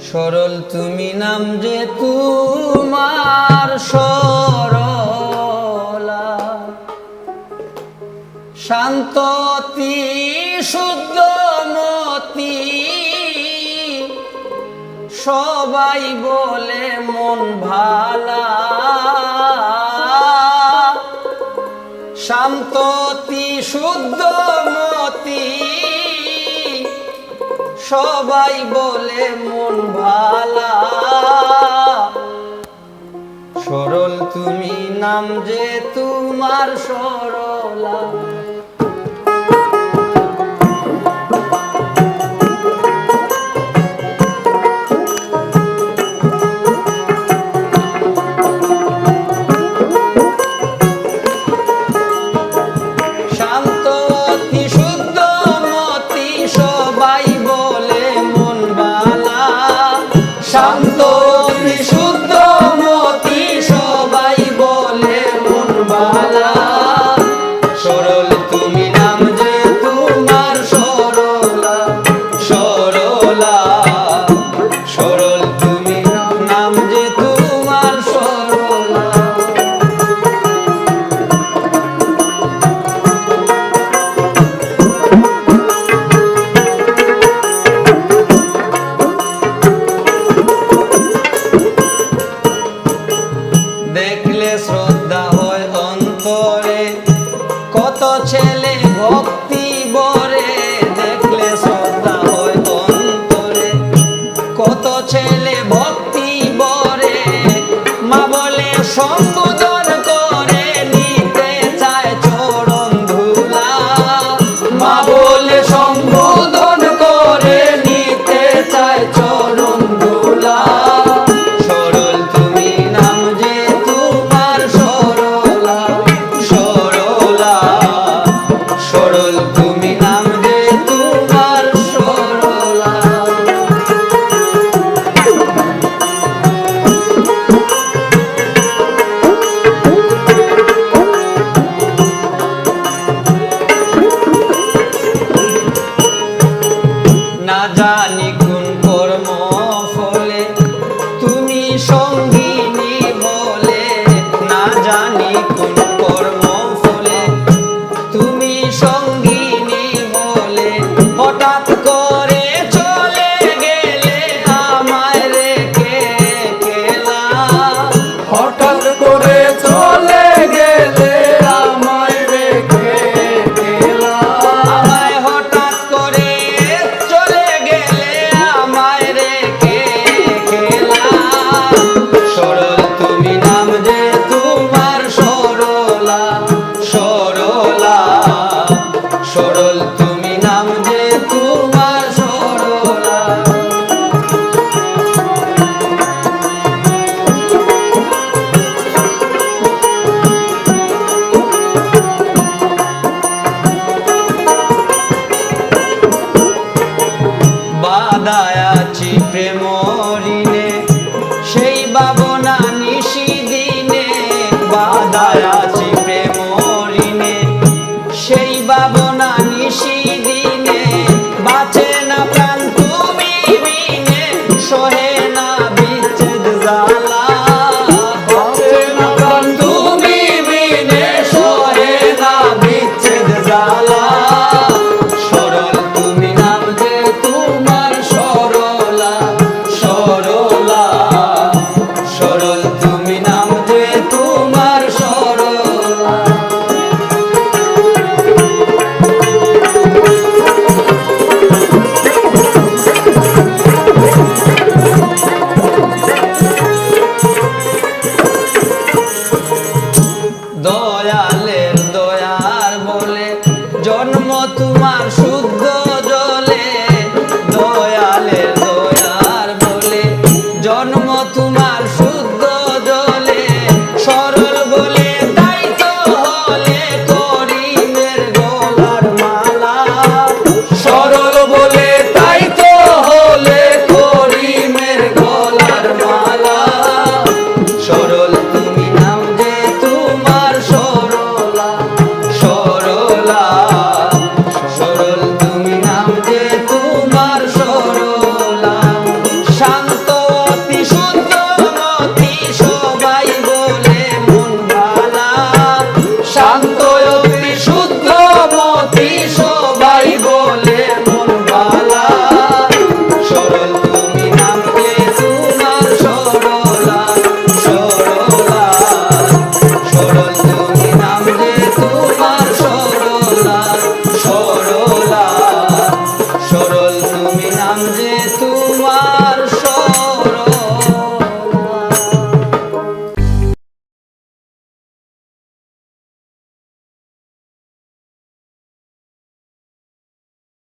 সরল তুমি নাম যে তোমার সরলা। শান্ততি শুদ্ধ, মতি। সবাই বলে মন ভালা। শান্ততি শুদ্ধ সবাই বলে মন ভালা। সরল তুমি নাম যে তোমার সরলা। 蓝多 না জানি কোন কর্ম ফলে তুমি সঙ্গিনী বলে, না জানি কোন কর্ম ফলে তুমি সঙ্গিনী বলে, হঠাৎ করে চলে গেলে আমায় রেখে গেলা। হঠাৎ 남자 জালা